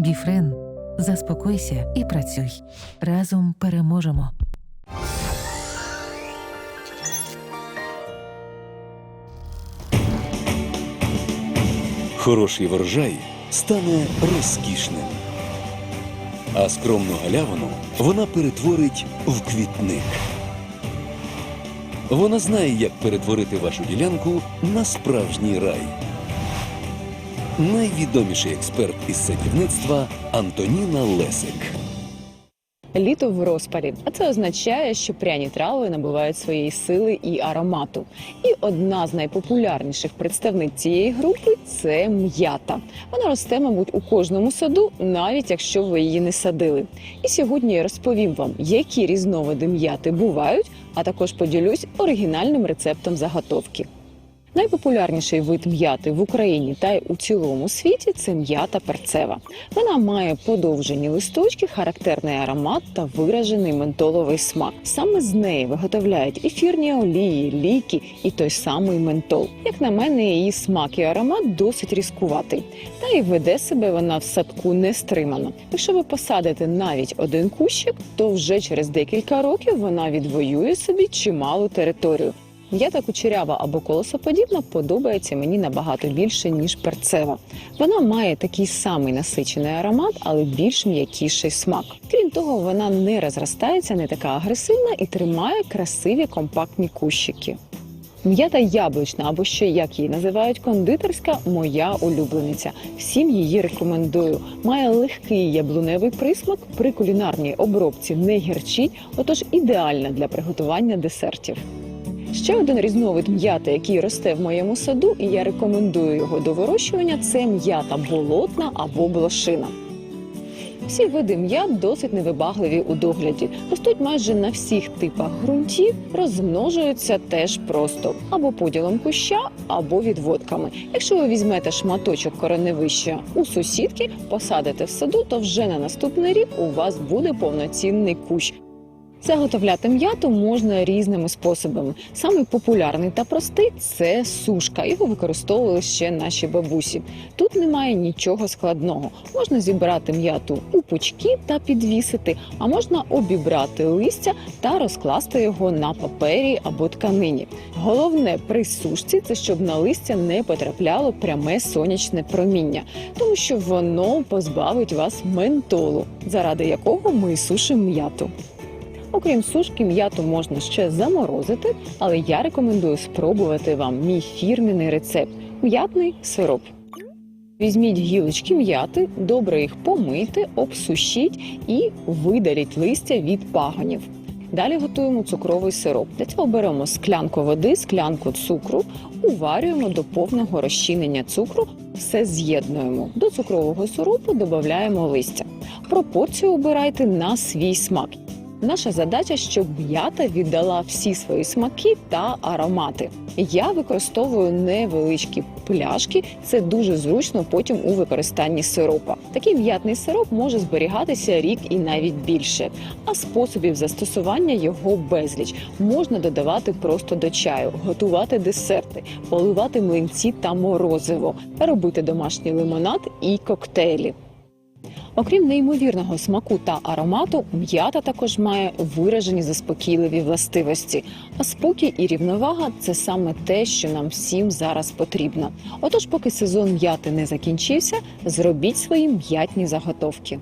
Біфрен, заспокойся і працюй. Разом переможемо. Хороший врожай стане розкішним, а скромну галявину вона перетворить в квітник. Вона знає, як перетворити вашу ділянку на справжній рай. Найвідоміший експерт із садівництва Антоніна Лесик. Літо в розпалі, а це означає, що пряні трави набувають своєї сили і аромату. І одна з найпопулярніших представниць цієї групи це м'ята. Вона росте, мабуть, у кожному саду, навіть якщо ви її не садили. І сьогодні я розповім вам, які різновиди м'яти бувають, а також поділюсь оригінальним рецептом заготовки. Найпопулярніший вид м'яти в Україні та й у цілому світі це м'ята перцева. Вона має подовжені листочки, характерний аромат та виражений ментоловий смак. Саме з неї виготовляють ефірні олії, ліки і той самий ментол. Як на мене, її смак і аромат досить різкуватий. Та й веде себе вона в садку нестримано. Якщо ви посадите навіть один кущик, то вже через декілька років вона відвоює собі чималу територію. М'ята кучерява або колосоподібна подобається мені набагато більше, ніж перцева. Вона має такий самий насичений аромат, але більш м'якіший смак. Крім того, вона не розростається, не така агресивна і тримає красиві компактні кущики. М'ята яблучна, або ще як її називають кондитерська, моя улюблениця. Всім її рекомендую. Має легкий яблуневий присмак, при кулінарній обробці не гірчить, отож ідеальна для приготування десертів. Ще один різновид м'яти, який росте в моєму саду, і я рекомендую його до вирощування, це м'ята болотна або блошина. Всі види м'ят досить невибагливі у догляді, ростуть майже на всіх типах ґрунтів, розмножуються теж просто або поділом куща, або відводками. Якщо ви візьмете шматочок кореневища у сусідки, посадите в саду, то вже на наступний рік у вас буде повноцінний кущ. Заготовляти м'яту можна різними способами. Самий популярний та простий це сушка. Його використовували ще наші бабусі. Тут немає нічого складного. Можна зібрати м'яту у пучки та підвісити, а можна обібрати листя та розкласти його на папері або тканині. Головне при сушці це щоб на листя не потрапляло пряме сонячне проміння, тому що воно позбавить вас ментолу, заради якого ми сушимо м'яту. Окрім сушки, м'яту можна ще заморозити, але я рекомендую спробувати вам мій фірміний рецепт м'ятний сироп. Візьміть гілочки м'яти, добре їх помийте, обсушіть і видаліть листя від пагонів. Далі готуємо цукровий сироп. Для цього беремо склянку води, склянку цукру, уварюємо до повного розчинення цукру, все з'єднуємо. До цукрового сиропу додаємо листя. Пропорцію обирайте на свій смак. Наша задача, щоб м'ята віддала всі свої смаки та аромати. Я використовую невеличкі пляшки, це дуже зручно потім у використанні сиропа. Такий м'ятний сироп може зберігатися рік і навіть більше. А способів застосування його безліч можна додавати просто до чаю, готувати десерти, поливати млинці та морозиво, робити домашній лимонад і коктейлі. Окрім неймовірного смаку та аромату, м'ята також має виражені заспокійливі властивості. А спокій і рівновага це саме те, що нам всім зараз потрібно. Отож, поки сезон м'яти не закінчився, зробіть свої м'ятні заготовки.